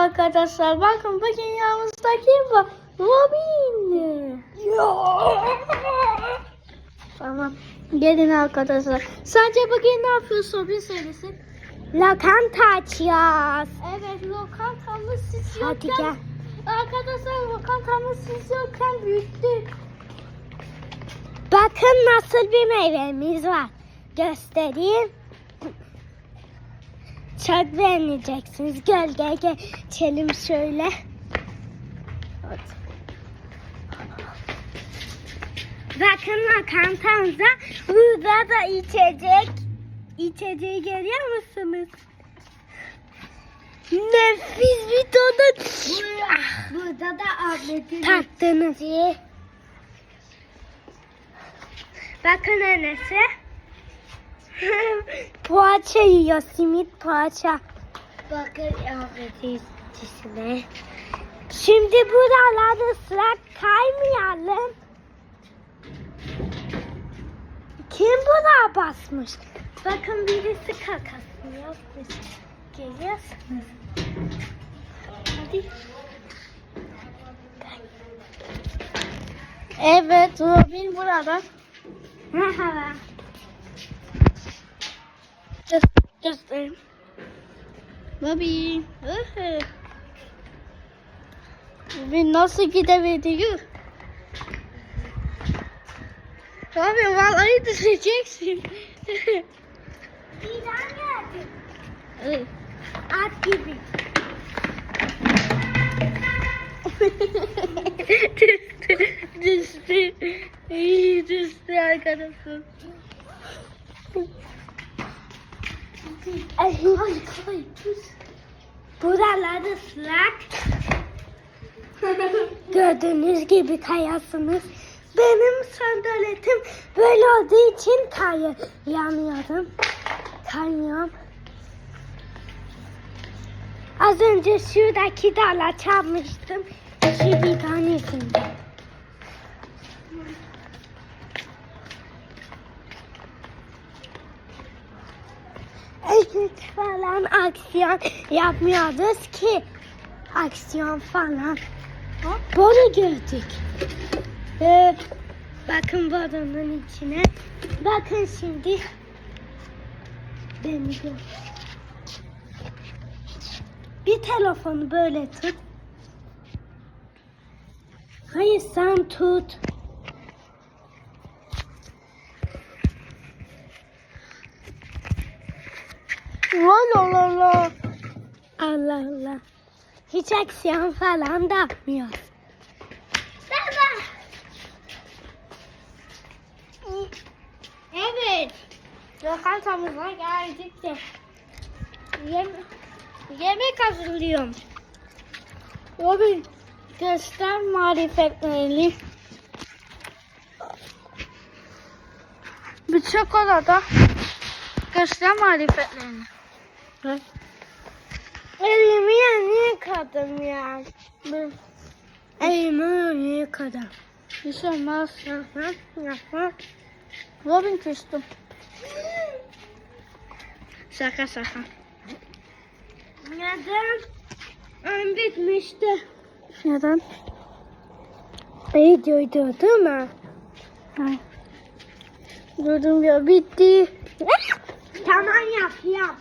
arkadaşlar. Bakın bugün yanımızda kim var? Robin. Tamam. Gelin arkadaşlar. Sence bugün ne yapıyorsun? Bir söylesin. Lokanta açıyoruz. Evet lokantamız siz Hadi yokken. gel. Arkadaşlar lokantamız siz yokken büyüttü. Bakın nasıl bir meyvemiz var. Göstereyim. Çok beğeneceksiniz. Gölge geçelim şöyle. Bakın lokantamıza burada da içecek. İçeceği görüyor musunuz? Nefis bir tadı. Burada da Ahmet'in Tattınız. Bakın annesi. poğaça yiyor. Simit poğaça. bakın Ahmet'in İçine. Şimdi buraları ıslak kaymayalım. Kim buna basmış? Bakın birisi kakasını yapmış. Geliyorsunuz. Hadi. Evet Robin burada. Merhaba. Just, just um, Bobby. Robin nasıl gidebiliyor? Robin vallahi düşeceksin. İlan geldi. Evet. At gibi. düştü. Düştü. İyi düştü arkadaşım. Ay, ay, ay. Buralar ıslak. Gördüğünüz gibi kayasınız. Benim sandaletim böyle olduğu için kayı yanıyorum. Kayıyorum. Az önce şuradaki dala çarpmıştım. Şu bir tanesinde. Evet falan aksiyon yapmıyoruz ki. Aksiyon falan. Bunu gördük. Ee, bakın balonun içine. Bakın şimdi. Beni gör. Bir telefonu böyle tut. Hayır sen tut. La la la la. Allah Allah. Hiç aksiyon falan da yapmıyor. Baba. Evet. Lokantamıza geldik de. Yem yemek hazırlıyorum. Robin göster marifetlerini. Bir çikolata. Göster marifetlerini. Elimi yeni yıkadım ya. Elimi yeni yıkadım. Bir şey olmaz. Yapma, yapma. Robin küstüm. Şaka şaka. Neden? Ön bitmişti. Neden? İyi duydu değil mi? Ha. Durdum ya bitti. Tamam yap yap.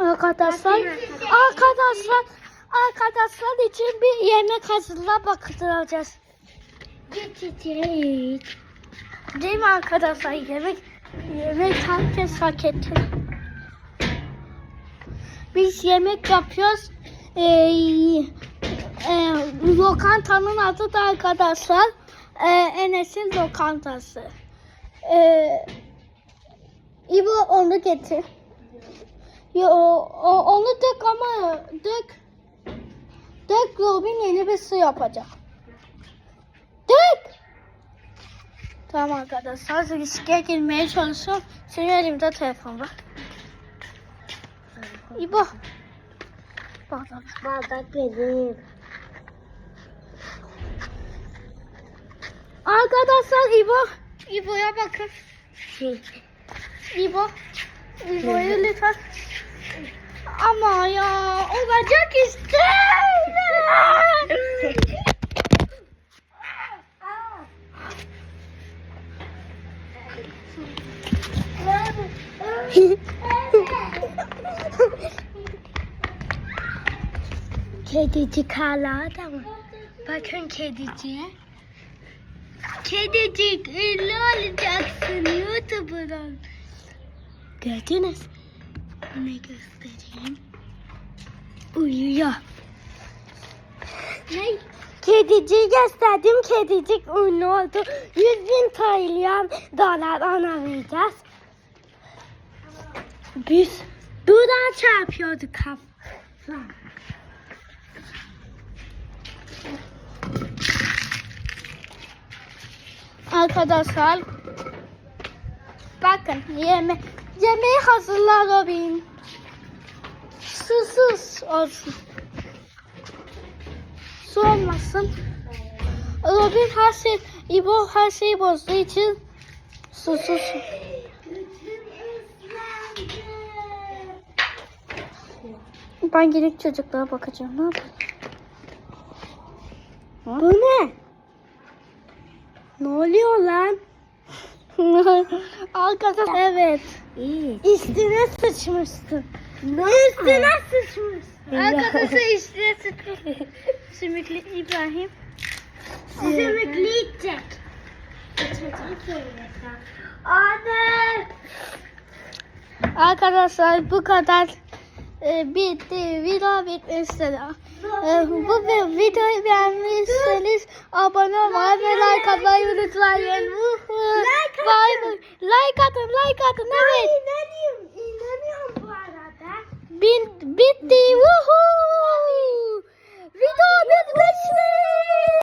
Arkadaşlar, arkadaşlar, arkadaşlar için bir yemek hazırla bakacağız. Değil mi arkadaşlar? Yemek, yemek herkes hak etti. Biz yemek yapıyoruz. Ee, e, lokantanın adı da arkadaşlar e, Enes'in lokantası. E, İbo onu getir. Yo, o, onu dök ama dök. Dök Robin yeni bir su yapacak. Dök. Tamam arkadaşlar riske girmeye çalışıyorum. Senin elimde telefon var. İbo. Bardak. Bardak vereyim. Arkadaşlar İbo. İbo'ya bakın. İbo. İbo'yu lütfen. Ama ya olacak işte. Kedicik hala da mı? Bakın kediciye. Kedicik ünlü olacaksın YouTuber'dan. Gördünüz. Ne göstereyim? Uyuyor. Ne? Kediciyi gösterdim. Kedicik ünlü oldu. 100 bin trilyon dolar ona vereceğiz. Biz buradan çarpıyorduk kafa. Arkadaşlar bakın yeme yemeği hazırla Robin. Susuz olsun. Su olmasın. Robin her şey, İbo her şeyi bozduğu için susuz. Ben gelip çocuklara bakacağım. Ne yapayım? Bu ne? Ne oluyor lan? Arkadaşlar evet. İyi. Üstüne sıçmışsın. Üstüne sıçmışsın. Arkadaşlar işte Sümüklü İbrahim. Sümüklü içecek. Anne. Arkadaşlar bu kadar e, bitti. Video bitmiştir. E, bu videoyu beğenmişseniz abone olmayı ve like atmayı unutmayın. Like atın, like atın. Evet. Ben inanıyorum, inanıyorum bu arada. Bit, bitti. Woohoo!